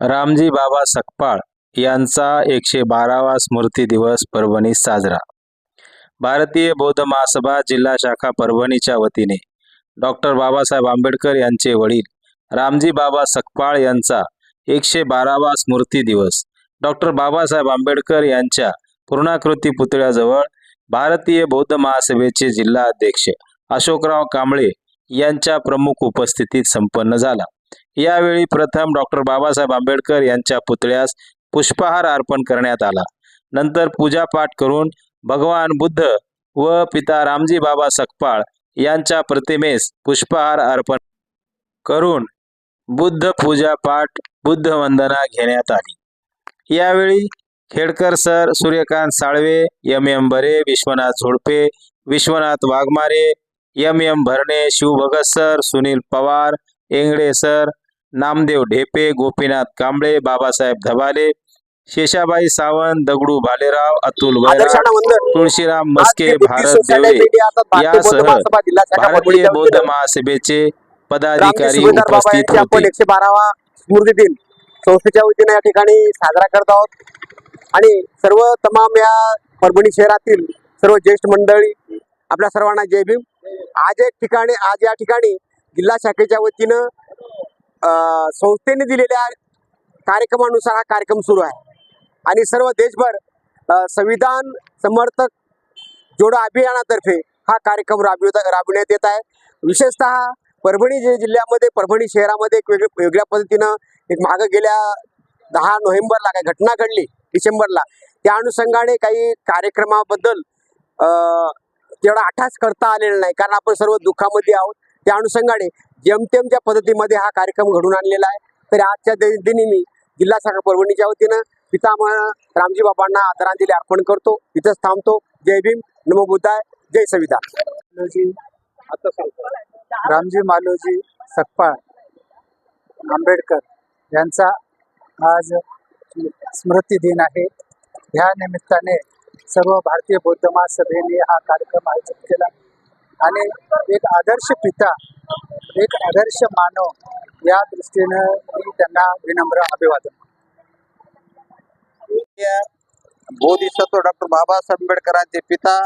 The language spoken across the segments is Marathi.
रामजी बाबा सकपाळ यांचा एकशे बारावा स्मृती दिवस परभणीत साजरा. भारतीय बौद्ध महासभा जिल्हा शाखा परभणीच्या वतीने डॉक्टर बाबासाहेब आंबेडकर यांचे वडील रामजी बाबा सकपाळ यांचा एकशे बारावा स्मृती दिवस डॉक्टर बाबासाहेब आंबेडकर यांच्या पूर्णाकृती पुतळ्याजवळ भारतीय बौद्ध महासभेचे जिल्हा अध्यक्ष अशोकराव कांबळे यांच्या प्रमुख उपस्थितीत संपन्न झाला. यावेळी प्रथम डॉक्टर बाबासाहेब आंबेडकर यांच्या पुतळ्यास पुष्पहार अर्पण करण्यात आला. नंतर पूजापाठ करून भगवान बुद्ध व पिता रामजी बाबा सकपाळ यांच्या प्रतिमेस पुष्पहार अर्पण करून बुद्ध पूजा पाठ बुद्ध वंदना घेण्यात आली. यावेळी Khedkar sir Suryakant Salve M. M. Bare Vishwanath Zodpe Vishwanath Waghmare M. M. Bharne Shivbhagat sir Sunil Pawar Engde sir Namdev Dhepe Gopinath Kamble Babasaheb Dhabale Sheshabai Sawant Dagdu Bhalerao Atul Tulshiram Maske Bharat Deole बौद्ध यासह भारतीय बौद्ध महासभेचे पदाधिकारी उपस्थित आपण एकशे बारावा स्मृती दिन संस्थेच्या वतीने या ठिकाणी साजरा करत आहोत. आणि सर्व तमाम या परभणी शहरातील सर्व ज्येष्ठ मंडळी आपल्या सर्वांना जय भीम. आज एक ठिकाणी आज या ठिकाणी जिल्हा शाखेच्या वतीनं संस्थेने दिलेल्या कार्यक्रमानुसार हा कार्यक्रम सुरू आहे. आणि सर्व देशभर संविधान समर्थक जोडो अभियानातर्फे हा कार्यक्रम राबवित राबविण्यात येत आहे. विशेषतः परभणी जे जिल्ह्यामध्ये परभणी शहरामध्ये एक वेगळ्या वेगळ्या पद्धतीनं एक मागं गेल्या दहा नोव्हेंबरला काही घटना घडली डिसेंबरला त्या अनुषंगाने काही कार्यक्रमाबद्दल तेवढा अठास करता आलेला नाही. कारण आपण सर्व दुःखामध्ये आहोत. त्या अनुषंगाने जेमतेमच्या पद्धतीमध्ये हा कार्यक्रम घडून आणलेला आहे तरी आजच्या दिनी मी जिल्हा शाखा परभणीच्या वतीनं पितामह रामजी बाबांना आदरांजली अर्पण करतो. इथंच थांबतो. जय भीम. नमो बुद्धाय. जय संविधान. रामजी मालोजी सकपाळ आंबेडकर यांचा आज स्मृती दिन आहे. ह्या निमित्ताने सर्व भारतीय बौद्ध महासभेने हा कार्यक्रम आयोजित केला. आणि एक आदर्श पिता एक आदर्श मानव या दृष्टीनं मी त्यांना विनम्र अभिवादन बोधिसत्व डॉक्टर बाबासाहेब आंबेडकरांचे पिता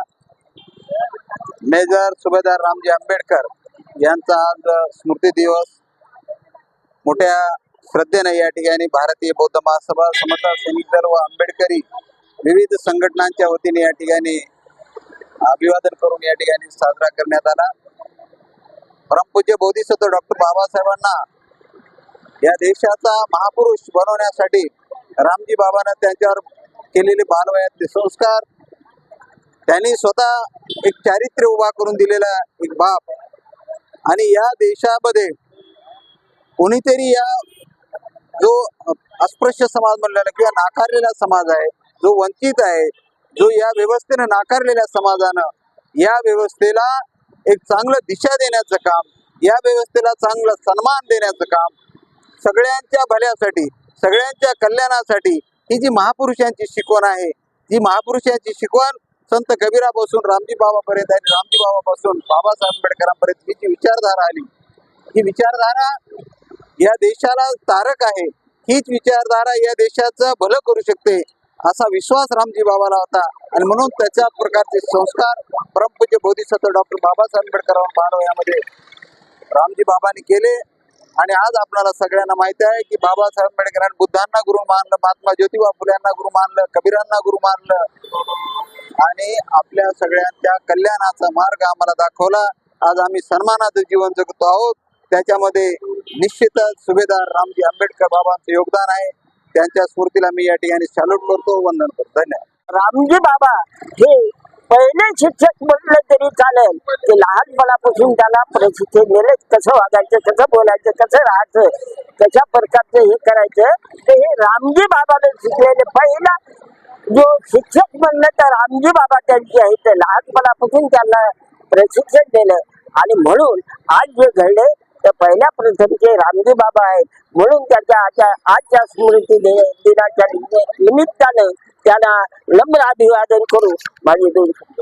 मेजर सुभेदार रामजी आंबेडकर यांचा आज स्मृती दिवस. मोठ्या श्रद्धेने या ठिकाणी भारतीय बौद्ध महासभा समता सैनिक दल व आंबेडकरी विविध संघटनांच्या वतीने या ठिकाणी अभिवादन करून या ठिकाणी साजरा करण्यात आला. परमपूज्य बोधिसत्व डॉक्टर बाबासाहेबांना या देशाचा महापुरुष बनवण्यासाठी रामजी बाबांना त्यांच्यावर केलेले बालवयातले संस्कार त्यांनी स्वतः एक चारित्र्य उभा करून दिलेला एक बाप. आणि या देशामध्ये कोणीतरी या जो अस्पृश्य समाज म्हणलेला किंवा नाकारलेला समाज आहे जो वंचित आहे जो या व्यवस्थेनं नाकारलेल्या समाजानं या व्यवस्थेला एक चांगलं दिशा देण्याचं काम या व्यवस्थेला चांगलं सन्मान देण्याचं काम सगळ्यांच्या भल्यासाठी सगळ्यांच्या कल्याणासाठी ही जी महापुरुषांची शिकवण आहे जी महापुरुषांची शिकवण संत कबीरापासून रामजी बाबापर्यंत आणि रामजी बाबापासून बाबासाहेब आंबेडकरांपर्यंत ही जी विचारधारा आली ही विचारधारा या देशाला तारक आहे हीच विचारधारा या देशाचं भलं करू शकते असा विश्वास रामजी बाबाला होता. आणि म्हणून त्याच्या प्रकारचे संस्कार परमपूज्य बोधिसत्व डॉक्टर बाबासाहेब आंबेडकर बालवयामध्ये रामजी बाबांनी केले. आणि आज आपल्याला सगळ्यांना माहिती आहे की बाबासाहेब आंबेडकरांनी बुद्धांना गुरु मानलं महात्मा ज्योतिबा फुल्यांना गुरु मानलं कबीरांना गुरु मानलं. आणि आपल्या सगळ्यांच्या कल्याणाचा मार्ग आम्हाला दाखवला. आज आम्ही सन्मानाचं जीवन जगतो आहोत. त्याच्यामध्ये निश्चितच सुभेदार रामजी आंबेडकर बाबांचं योगदान आहे. त्यांच्या स्फूर्तीला मी या ठिकाणी सॅल्यूट करतो वंदन करतो. धन्यवाद. रामजी बाबा हे पहिले शिक्षक म्हटलं तरी चालेल. ते लहानपणापासून त्याला प्रशिक्षण दिले कसं वागायचं कसं बोलायचं कसं राहायचं कशा प्रकारचं हे करायचं ते हे रामजी बाबाने शिकलेले. पहिला जो शिक्षक म्हणलं तर रामजी बाबा त्यांची आहे ते लहानपणापासून त्यांना प्रशिक्षण दिलं. आणि म्हणून आज जे घडले तर पहिल्या प्रथमचे रामजी बाबा आहेत. म्हणून त्याच्या आजच्या आजच्या स्मृती दिनाच्या निमित्ताने त्यांना नम्र अभिवादन करू माझे दोन शब्द